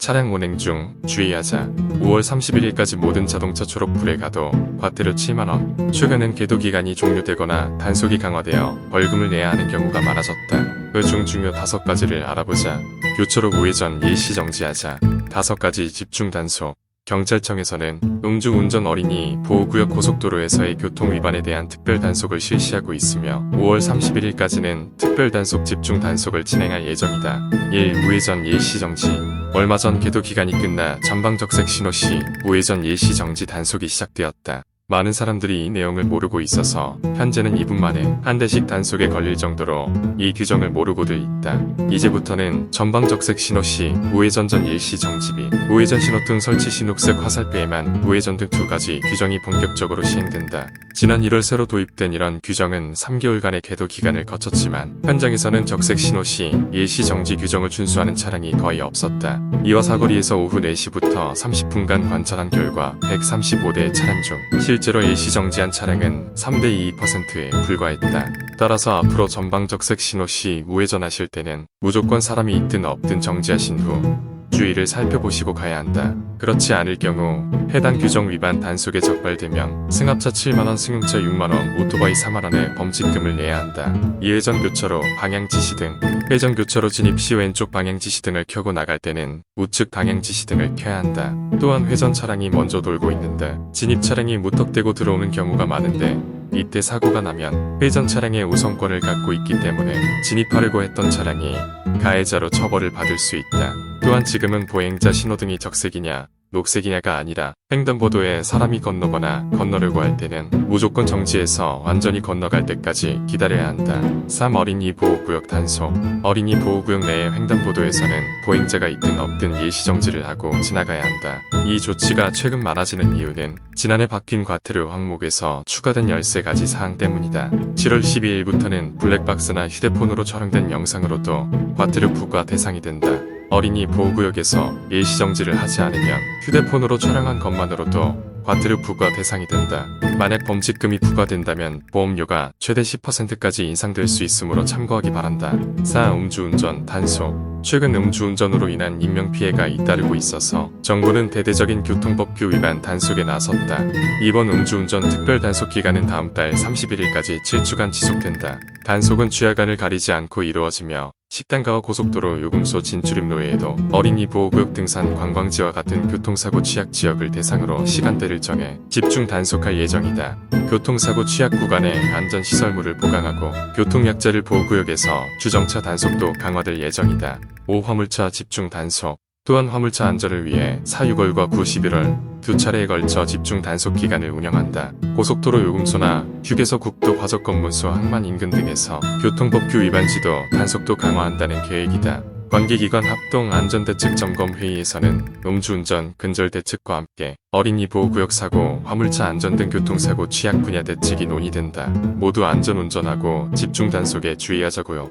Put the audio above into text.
차량 운행 중 주의하자. 5월 31일까지 모든 자동차 초록불에 가도 과태료 7만원. 최근엔 계도 기간이 종료되거나 단속이 강화되어 벌금을 내야 하는 경우가 많아졌다. 그중 중요 다섯 가지를 알아보자. 교차로 우회전 일시 정지하자. 다섯 가지 집중 단속. 경찰청에서는 음주운전 어린이 보호구역 고속도로에서의 교통 위반에 대한 특별 단속을 실시하고 있으며 5월 31일까지는 특별 단속 집중 단속을 진행할 예정이다. 1. 우회전 일시 정지 얼마 전 계도 기간이 끝나 전방적색 신호 시 우회전 일시 정지 단속이 시작되었다. 많은 사람들이 이 내용을 모르고 있어서 현재는 2분 만에 한 대씩 단속에 걸릴 정도로 이 규정을 모르고들 있다. 이제부터는 전방적색 신호 시 우회전 전 일시 정지 및 우회전 신호등 설치 시 녹색 화살표에만 우회전 등 두 가지 규정이 본격적으로 시행된다. 지난 1월 새로 도입된 이런 규정은 3개월간의 계도 기간을 거쳤지만 현장에서는 적색 신호 시 일시 정지 규정을 준수하는 차량이 거의 없었다. 이와 사거리에서 오후 4시부터 30분간 관찰한 결과 135대의 차량 중 실 제로 일시 정지한 차량은 3대 2%에 불과했다. 따라서 앞으로 전방적색 신호 시 우회전하실 때는 무조건 사람이 있든 없든 정지하신 후 주의를 살펴보시고 가야 한다. 그렇지 않을 경우 해당 규정 위반 단속에 적발되면 승합차 7만원, 승용차 6만원, 오토바이 4만원의 범칙금을 내야 한다. 이회전 교차로, 방향 지시 등 회전 교차로 진입 시 왼쪽 방향 지시 등을 켜고 나갈 때는 우측 방향 지시 등을 켜야 한다. 또한 회전 차량이 먼저 돌고 있는데 진입 차량이 무턱대고 들어오는 경우가 많은데 이때 사고가 나면 회전 차량의 우선권을 갖고 있기 때문에 진입하려고 했던 차량이 가해자로 처벌을 받을 수 있다. 또한 지금은 보행자 신호등이 적색이냐 녹색이냐가 아니라 횡단보도에 사람이 건너거나 건너려고 할 때는 무조건 정지해서 완전히 건너갈 때까지 기다려야 한다. 3. 어린이 보호구역 단속 어린이 보호구역 내의 횡단보도에서는 보행자가 있든 없든 일시정지를 하고 지나가야 한다. 이 조치가 최근 많아지는 이유는 지난해 바뀐 과태료 항목에서 추가된 13가지 사항 때문이다. 7월 12일부터는 블랙박스나 휴대폰으로 촬영된 영상으로도 과태료 부과 대상이 된다. 어린이 보호구역에서 일시정지를 하지 않으면 휴대폰으로 촬영한 것만으로도 과태료 부과 대상이 된다. 만약 범칙금이 부과된다면 보험료가 최대 10%까지 인상될 수 있으므로 참고하기 바란다. 4. 음주운전 단속 최근 음주운전으로 인한 인명피해가 잇따르고 있어서 정부는 대대적인 교통법규 위반 단속에 나섰다. 이번 음주운전 특별 단속 기간은 다음 달 31일까지 7주간 지속된다. 단속은 주야간을 가리지 않고 이루어지며 식당가와 고속도로 요금소 진출입로에도 어린이 보호구역 등산 관광지와 같은 교통사고 취약 지역을 대상으로 시간대를 정해 집중 단속할 예정이다. 교통사고 취약 구간에 안전시설물을 보강하고 교통약자를 보호구역에서 주정차 단속도 강화될 예정이다. 5. 화물차 집중 단속 또한 화물차 안전을 위해 4, 6월과 9, 11월 두 차례에 걸쳐 집중 단속 기간을 운영한다. 고속도로 요금소나 휴게소 국도 과적검문소 항만 인근 등에서 교통법규 위반지도 단속도 강화한다는 계획이다. 관계기관 합동 안전대책 점검 회의에서는 음주운전 근절 대책과 함께 어린이 보호구역 사고, 화물차 안전 등 교통사고 취약 분야 대책이 논의된다. 모두 안전 운전하고 집중 단속에 주의하자고요.